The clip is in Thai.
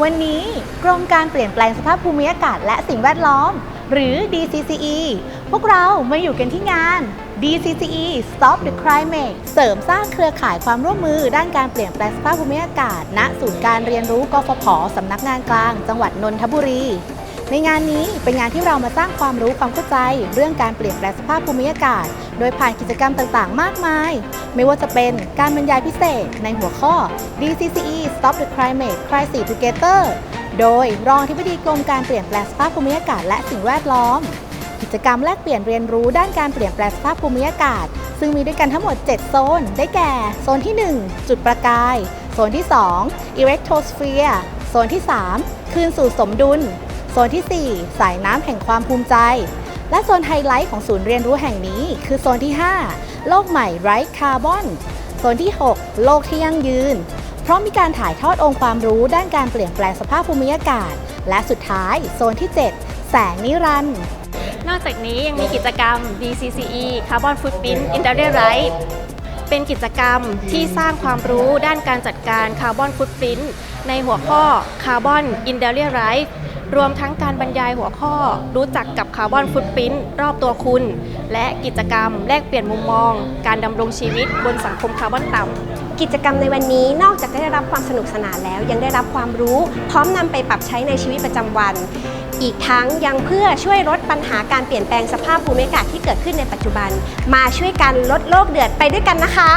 วันนี้กรมการเปลี่ยนแปลงสภาพภูมิอากาศและสิ่งแวดล้อม หรือ DCCE พวกเรามาอยู่กันที่งาน DCCE Stop the Climate เสริมสร้างเครือข่ายความร่วมมือด้านการเปลี่ยนแปลงสภาพภูมิอากาศ ณ ศูนย์การเรียนรู้กฟผ สำนักงานกลาง จังหวัดนนทบุรี ในงานนี้เป็นงานที่เรามาสร้างความรู้ความเข้าใจ เรื่องการเปลี่ยนแปลงสภาพภูมิอากาศ โดยผ่านกิจกรรมต่างๆ มากมาย ไม่ว่าจะเป็นการบรรยายพิเศษในหัวข้อ DCCE Stop the Climate Crisis Together โดยรองที่ปดีกรมการเปลี่ยนแปลงสภาพภูมิอากาศและสิ่งแวดล้อม กิจกรรมแลกเปลี่ยนเรียนรู้ด้านการเปลี่ยนแปลงสภาพภูมิอากาศ ซึ่งมีด้วยกันทั้งหมด 7 โซน ได้แก่ โซนที่ 1 จุดประกาย โซนที่ 2 Electrosphere โซนที่ 3 คืนสู่สมดุล โซนที่ 4 สายน้ำแห่งความภูมิใจ และโซนไฮไลท์ของศูนย์เรียนรู้แห่งนี้ คือโซนที่ 5 โลกใหม่ไร้คาร์บอน โซนที่ 6 โลกที่ยั่งยืน เพราะมีการถ่ายทอดองค์ความรู้ด้านการเปลี่ยนแปลงสภาพภูมิอากาศ และสุดท้ายโซนที่ 7 แสงนิรันดร์นอกจากนี้ยังมีกิจกรรม DCCE Carbon Footprint in Daily Life เป็นกิจกรรมที่สร้างความรู้ด้านการจัดการคาร์บอนฟุตปรินต์ในหัวข้อ Carbon in Daily Life รวมทั้งการบรรยายหัวข้อ รู้จักกับคาร์บอนฟุตปรินรอบตัวคุณ และกิจกรรมแลกเปลี่ยนมุมมอง การดำรงชีวิตบนสังคมคาร์บอนต่ำกิจกรรมในวันนี้นอกจากได้รับความสนุกสนานแล้ว ยังได้รับความรู้ พร้อมนำไปปรับใช้ในชีวิตประจำวัน อีกทั้งยังเพื่อช่วยลดปัญหาการเปลี่ยนแปลงสภาพภูมิอากาศที่เกิดขึ้นในปัจจุบัน มาช่วยกันลดโลกเดือดไปด้วยกันนะคะ